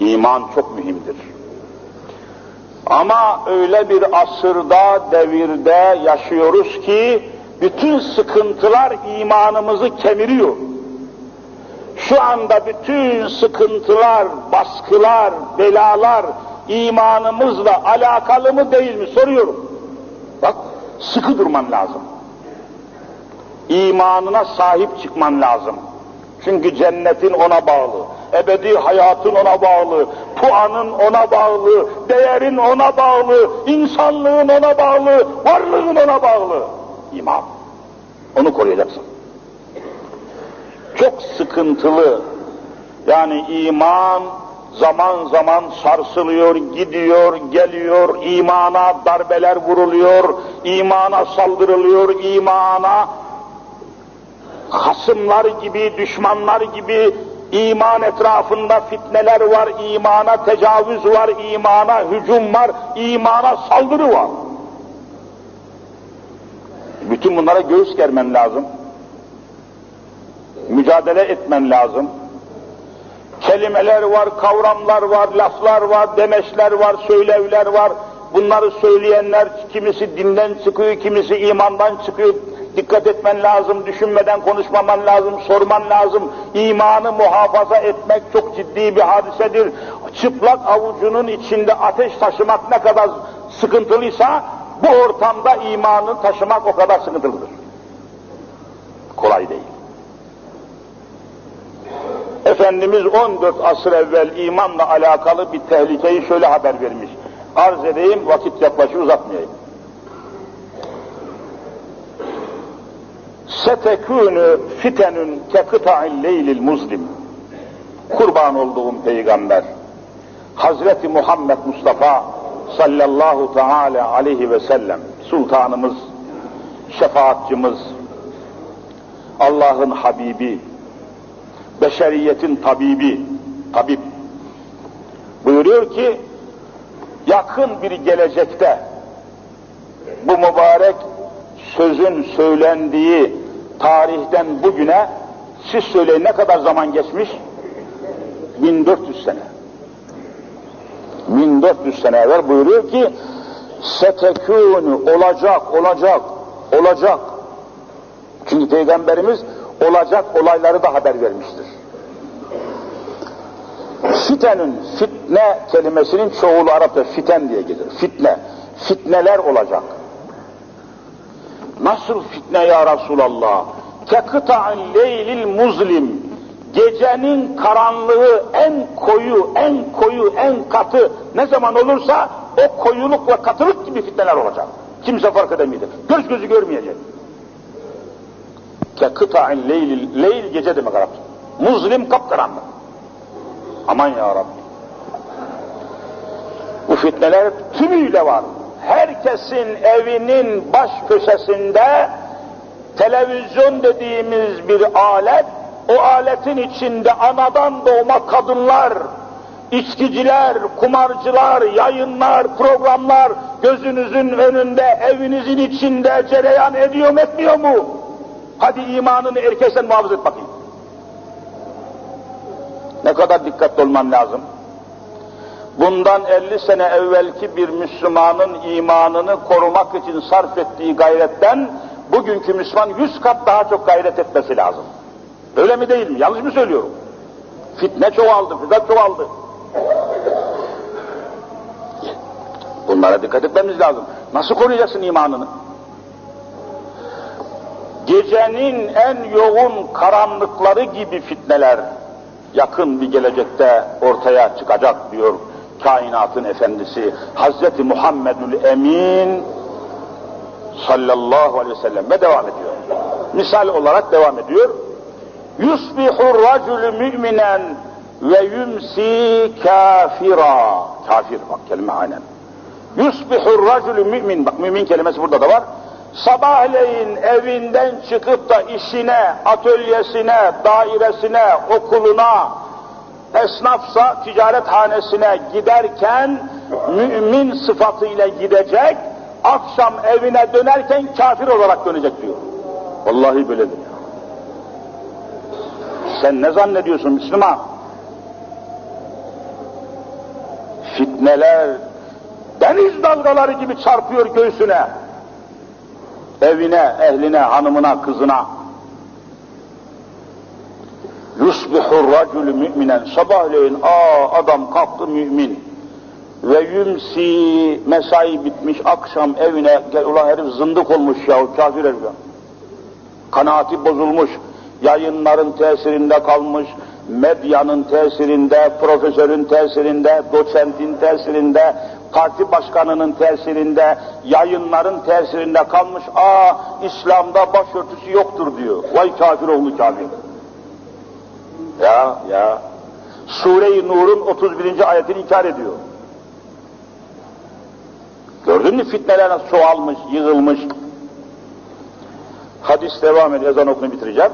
İman çok mühimdir. Ama öyle bir asırda, devirde yaşıyoruz ki bütün sıkıntılar imanımızı kemiriyor. Şu anda bütün sıkıntılar, baskılar, belalar imanımızla alakalı mı değil mi soruyorum. Bak sıkı durman lazım. İmanına sahip çıkman lazım. Çünkü cennetin ona bağlı, ebedi hayatın ona bağlı, puanın ona bağlı, değerin ona bağlı, insanlığın ona bağlı, varlığın ona bağlı. İman. Onu koruyacaksın. Çok sıkıntılı. Yani iman zaman zaman sarsılıyor, gidiyor, geliyor, imana darbeler vuruluyor, imana saldırılıyor, imana hasımlar gibi, düşmanlar gibi iman etrafında fitneler var, imana tecavüz var, imana hücum var, imana saldırı var. Bütün bunlara göğüs germen lazım. Mücadele etmen lazım. Kelimeler var, kavramlar var, laflar var, demeçler var, söylevler var. Bunları söyleyenler kimisi dinden çıkıyor, kimisi imandan çıkıyor. Dikkat etmen lazım, düşünmeden konuşmaman lazım, sorman lazım. İmanı muhafaza etmek çok ciddi bir hadisedir. Çıplak avucunun içinde ateş taşımak ne kadar sıkıntılıysa, bu ortamda imanı taşımak o kadar sıkıntılıdır. Kolay değil. Efendimiz 14 asır evvel imanla alakalı bir tehlikeyi şöyle haber vermiş. Arz edeyim, vakit yaklaşıyor, uzatmayayım. Setekûnü fitenün kekıta'il leylil muzlim. Kurban olduğum peygamber. Hazreti Muhammed Mustafa sallallahu teala aleyhi ve sellem sultanımız, şefaatçimiz, Allah'ın Habibi, beşeriyetin tabibi, tabip buyuruyor ki yakın bir gelecekte bu mübarek sözün söylendiği tarihten bugüne siz söyleyin ne kadar zaman geçmiş? 1400 sene. 1400 sene evvel buyuruyor ki setekûnü olacak, olacak, olacak. Çünkü Peygamberimiz olacak olayları da haber vermiştir. Fitenün, fitne kelimesinin çoğulu Arapça fiten diye gelir. Fitne, fitneler olacak. Nasıl fitne ya Resulallah? Kekıta'in leylil muzlim. Gecenin karanlığı en koyu, en koyu, en katı ne zaman olursa o koyuluk ve katılık gibi fitneler olacak. Kimse fark edemeyecek. Göz gözü görmeyecek. Kekıta'in leylil, leyl gece demek Arapça. Muzlim kapkaranlık. Aman ya Rabbi. Bu fitneler tümüyle var herkesin evinin baş köşesinde televizyon dediğimiz bir alet, o aletin içinde anadan doğma kadınlar, içkiciler, kumarcılar, yayınlar, programlar gözünüzün önünde, evinizin içinde cereyan ediyor mu etmiyor mu? Hadi imanını erkeksen muhafaza et bakayım. Ne kadar dikkatli olman lazım bundan 50 sene evvelki bir Müslümanın imanını korumak için sarf ettiği gayretten bugünkü Müslüman 100 kat daha çok gayret etmesi lazım. Öyle mi değil mi? Yanlış mı söylüyorum? Fitne çoğaldı, fırsat çoğaldı. Bunlara dikkat etmemiz lazım. Nasıl koruyacaksın imanını? Gecenin en yoğun karanlıkları gibi fitneler yakın bir gelecekte ortaya çıkacak diyor kainatın efendisi Hazreti Muhammedül Emin sallallahu aleyhi ve sellem devam ediyor. Misal olarak devam ediyor. Yusbihu racülü müminen ve yumsi kafira. Kafir bak kelime aynen. Yusbihu racülü mümin. Bak mümin kelimesi burada da var. Sabahleyin evinden çıkıp da işine, atölyesine, dairesine, okuluna, esnafsa ticaret hanesine giderken mümin sıfatıyla gidecek, akşam evine dönerken kafir olarak dönecek diyor. Vallahi böyledir. Sen ne zannediyorsun Müslüman? Fitneler deniz dalgaları gibi çarpıyor göğsüne. Evine, ehline, hanımına, kızına. Yusbihur racülü müminen. Sabahleyin aa adam kalktı mümin. Ve yümsi mesai bitmiş akşam evine gel ulan herif zındık olmuş ya kafir herif. Kanaati bozulmuş. Yayınların tesirinde kalmış, medyanın tesirinde, profesörün tesirinde, doçentin tesirinde, parti başkanının tesirinde, yayınların tesirinde kalmış. Aa İslam'da başörtüsü yoktur diyor. Vay kafir oğlu kafir. Ya ya. Sure-i Nur'un 31. ayetini inkar ediyor. Gördün mü fitneler nasıl çoğalmış, yığılmış. Hadis devam ediyor, ezan okunu bitireceğim.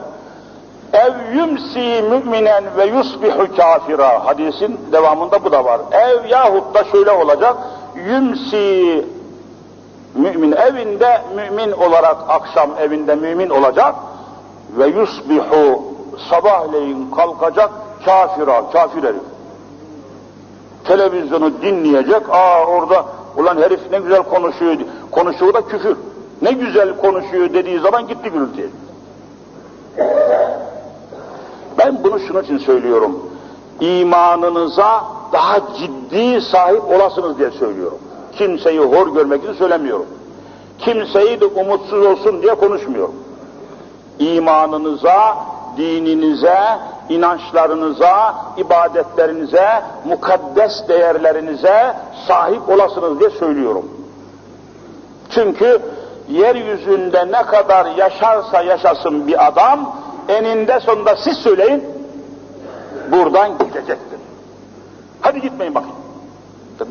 Ev yumsi müminen ve yusbihu kafira. Hadisin devamında bu da var. Ev yahut da şöyle olacak. Yumsi mümin evinde mümin olarak akşam evinde mümin olacak ve yusbihu sabahleyin kalkacak kafira, kafir herif. Televizyonu dinleyecek, aa orada ulan herif ne güzel konuşuyor, konuşuyor da küfür. Ne güzel konuşuyor dediği zaman gitti gürültüye. Ben bunu şunun için söylüyorum. İmanınıza daha ciddi sahip olasınız diye söylüyorum. Kimseyi hor görmek için söylemiyorum. Kimseyi de umutsuz olsun diye konuşmuyorum. İmanınıza, dininize, inançlarınıza, ibadetlerinize, mukaddes değerlerinize sahip olasınız diye söylüyorum. Çünkü yeryüzünde ne kadar yaşarsa yaşasın bir adam, eninde sonunda siz söyleyin, buradan gidecektir. Hadi gitmeyin bakın.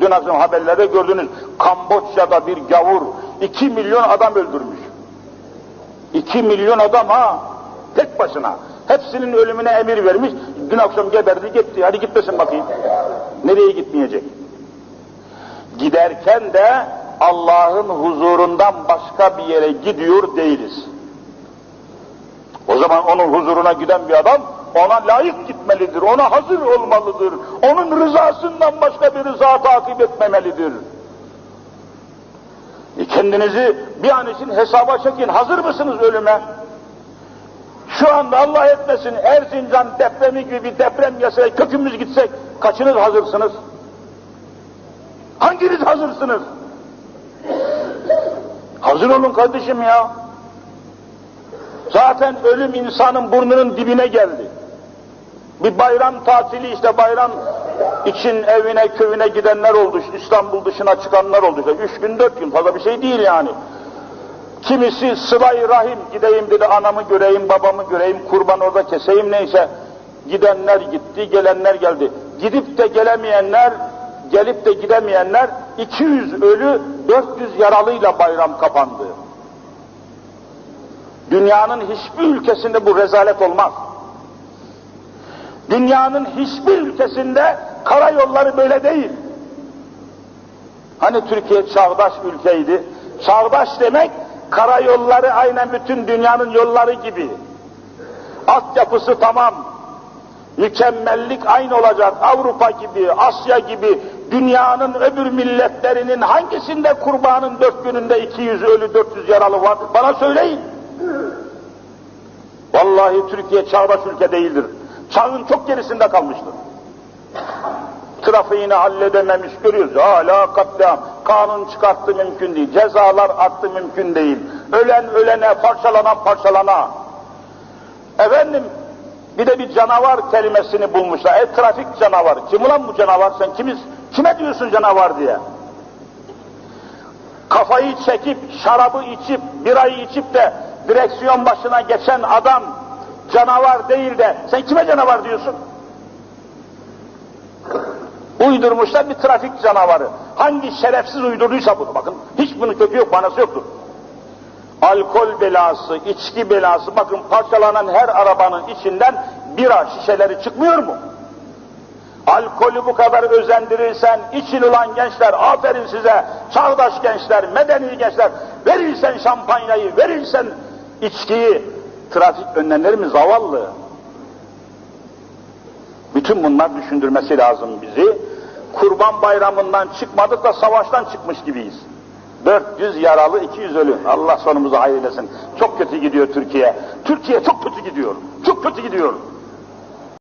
Dün akşam haberlerde gördünüz, Kamboçya'da bir gavur iki milyon adam öldürmüş. İki milyon adam ha, tek başına. Hepsinin ölümüne emir vermiş, dün akşam geberdi gitti, hadi gitmesin bakayım. Nereye gitmeyecek? Giderken de Allah'ın huzurundan başka bir yere gidiyor değiliz. O zaman onun huzuruna giden bir adam ona layık gitmelidir, ona hazır olmalıdır. Onun rızasından başka bir rıza takip etmemelidir. E kendinizi bir an için hesaba çekin, hazır mısınız ölüme? Şu anda Allah etmesin Erzincan depremi gibi bir deprem gelse, kökümüz gitsek, kaçınız hazırsınız? Hanginiz hazırsınız? Hazır olun kardeşim ya. Zaten ölüm insanın burnunun dibine geldi. Bir bayram tatili işte bayram için evine köyüne gidenler oldu. İstanbul dışına çıkanlar oldu. İşte üç gün dört gün fazla bir şey değil yani. Kimisi sıla rahim gideyim dedi anamı göreyim babamı göreyim kurban orada keseyim neyse. Gidenler gitti gelenler geldi. Gidip de gelemeyenler gelip de gidemeyenler 200 ölü 400 yaralıyla bayram kapandı. Dünyanın hiçbir ülkesinde bu rezalet olmaz. Dünyanın hiçbir ülkesinde karayolları böyle değil. Hani Türkiye çağdaş ülkeydi. Çağdaş demek karayolları aynen bütün dünyanın yolları gibi. Altyapısı tamam. Mükemmellik aynı olacak. Avrupa gibi, Asya gibi dünyanın öbür milletlerinin hangisinde kurbanın dört gününde 200 ölü 400 yaralı var? Bana söyleyin. Vallahi Türkiye çağdaş ülke değildir. Çağın çok gerisinde kalmıştır. Trafiğini halledememiş görüyoruz. Hala katliam. Kanun çıkarttı mümkün değil. Cezalar attı mümkün değil. Ölen ölene, parçalanan parçalana. Efendim bir de bir canavar kelimesini bulmuşlar. E trafik canavarı. Kim ulan bu canavar? Sen kimiz? Kime diyorsun canavar diye? Kafayı çekip, şarabı içip, birayı içip de direksiyon başına geçen adam canavar değil de sen kime canavar diyorsun? Uydurmuşlar bir trafik canavarı. Hangi şerefsiz uydurduysa bunu bakın. Hiç bunun kökü yok, manası yoktur. Alkol belası, içki belası, bakın parçalanan her arabanın içinden bira şişeleri çıkmıyor mu? Alkolü bu kadar özendirirsen, için ulan gençler, aferin size, çağdaş gençler, medeni gençler, verirsen şampanyayı, verirsen içkiyi, trafik önlemleri mi zavallı? Bütün bunlar düşündürmesi lazım bizi. Kurban bayramından çıkmadık da savaştan çıkmış gibiyiz. 400 yaralı, 200 ölü. Allah sonumuzu hayır eylesin. Çok kötü gidiyor Türkiye. Türkiye çok kötü gidiyor. Çok kötü gidiyor.